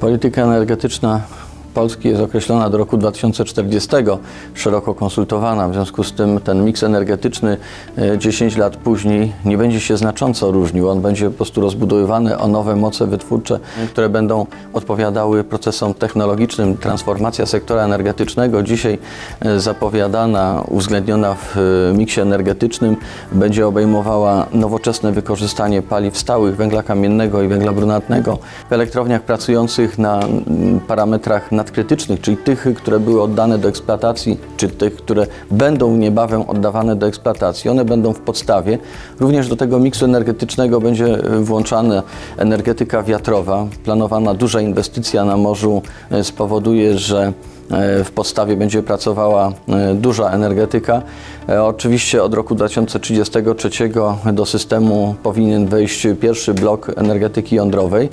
Polityka energetyczna Polski jest określona do roku 2040, szeroko konsultowana. W związku z tym ten miks energetyczny e, 10 lat później nie będzie się znacząco różnił. On będzie po prostu rozbudowywany o nowe moce wytwórcze, które będą odpowiadały procesom technologicznym. Transformacja sektora energetycznego dzisiaj e, zapowiadana, uwzględniona w e, miksie energetycznym będzie obejmowała nowoczesne wykorzystanie paliw stałych, węgla kamiennego i węgla brunatnego w elektrowniach pracujących na parametrach nadkrytycznych, czyli tych, które były oddane do eksploatacji, czy tych, które będą niebawem oddawane do eksploatacji. One będą w podstawie. Również do tego miksu energetycznego będzie e, włączana energetyka wiatrowa. Planowana duża inwestycja na morzu e, spowoduje, że w podstawie będzie pracowała e, duża energetyka. E, Oczywiście od roku 2033 do systemu powinien wejść pierwszy blok energetyki jądrowej,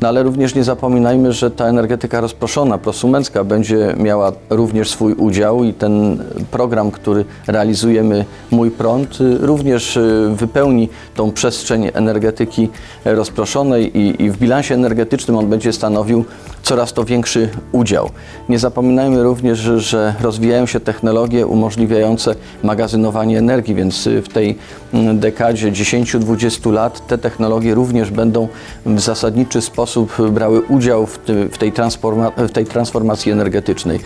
no ale również nie zapominajmy, że ta energetyka rozproszona, prosumencka będzie miała również swój udział i ten program, który realizujemy Mój Prąd, y, również y, wypełni tą przestrzeń energetyki e, rozproszonej i, i w bilansie energetycznym on będzie stanowił coraz to większy udział. Nie zapominajmy również, że- rozwijają się technologie umożliwiające magazynowanie energii, więc w tej dekadzie 10-20 lat te technologie również będą w zasadniczy sposób brały udział w, tej, transforma, w tej transformacji energetycznej.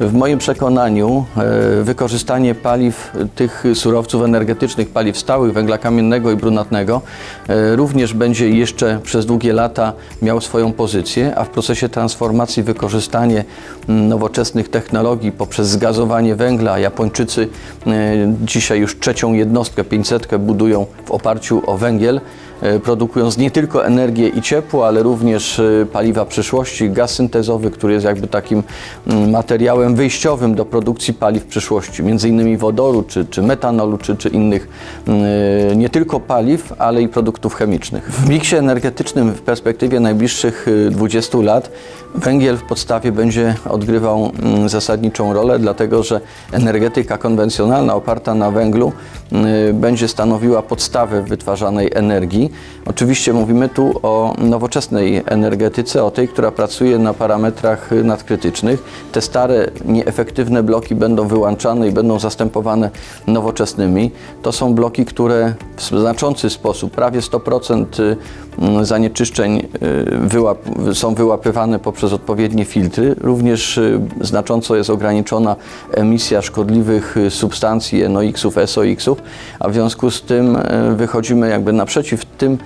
W moim przekonaniu e, wykorzystanie paliw, tych surowców energetycznych, paliw stałych, węgla kamiennego i brunatnego e, również będzie jeszcze przez długie lata miał swoją pozycję, a w procesie transformacji wykorzystanie mm, nowoczesnych technologii poprzez zgazowanie węgla. Japończycy e, dzisiaj już trzecią jednostkę 500 budują w oparciu o węgiel produkując nie tylko energię i ciepło, ale również e, paliwa przyszłości, gaz syntezowy, który jest jakby takim mm, materiałem wyjściowym do produkcji paliw przyszłości, między innymi wodoru, czy, czy metanolu, czy, czy innych mm, nie tylko paliw, ale i produktów chemicznych. W miksie energetycznym w perspektywie najbliższych y, 20 lat węgiel w podstawie będzie odgrywał mm, zasadniczą rolę, dlatego że energetyka konwencjonalna oparta na węglu będzie stanowiła podstawę wytwarzanej energii. Oczywiście mówimy tu o nowoczesnej energetyce, o tej, która pracuje na parametrach nadkrytycznych. Te stare, nieefektywne bloki będą wyłączane i będą zastępowane nowoczesnymi. To są bloki, które w znaczący sposób, prawie 100% y, mm, zanieczyszczeń y, wyłap, są wyłapywane poprzez odpowiednie filtry. Również y, znacząco jest ograniczona emisja szkodliwych y, substancji NOx-ów, SOx-ów, a w związku z tym wychodzimy jakby naprzeciw tym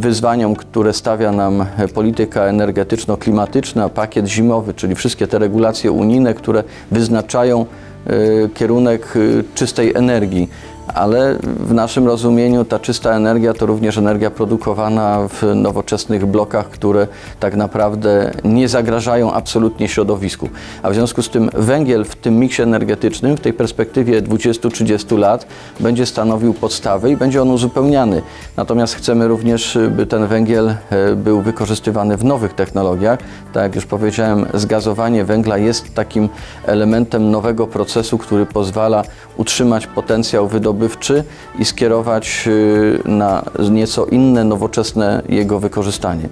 wyzwaniom, które stawia nam e, polityka energetyczno-klimatyczna, pakiet zimowy, czyli wszystkie te regulacje unijne, które wyznaczają y, kierunek y, czystej energii. Ale w naszym rozumieniu ta czysta energia to również energia produkowana w nowoczesnych blokach, które tak naprawdę nie zagrażają absolutnie środowisku. A w związku z tym węgiel w tym miksie energetycznym w tej perspektywie 20-30 lat będzie stanowił podstawę i będzie on uzupełniany. Natomiast chcemy również, by ten węgiel e, był wykorzystywany w nowych technologiach. Tak jak już powiedziałem, zgazowanie węgla jest takim elementem nowego procesu, który pozwala utrzymać potencjał wydobywczy i skierować y, na nieco inne, nowoczesne jego wykorzystanie.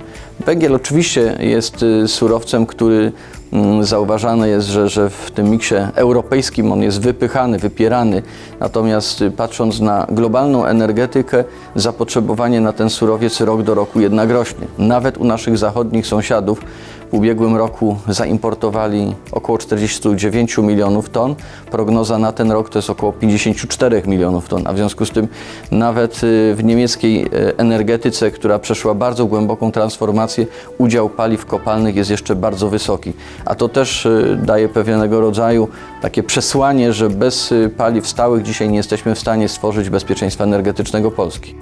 Węgiel oczywiście jest y, surowcem, który mm, zauważane jest, że, że w tym miksie europejskim on jest wypychany, wypierany. Natomiast y, patrząc na globalną energetykę, zapotrzebowanie na ten surowiec rok do roku jednak rośnie. Nawet u naszych zachodnich sąsiadów w ubiegłym roku zaimportowali około 49 milionów ton. Prognoza na ten rok to jest około 54 milionów ton, a w związku z tym nawet y, w niemieckiej y, energetyce, która przeszła bardzo głęboką transformację, udział paliw kopalnych jest jeszcze bardzo wysoki. A to też y, daje pewnego rodzaju takie przesłanie, że bez paliw stałych dzisiaj nie jesteśmy w stanie stworzyć bezpieczeństwa energetycznego Polski.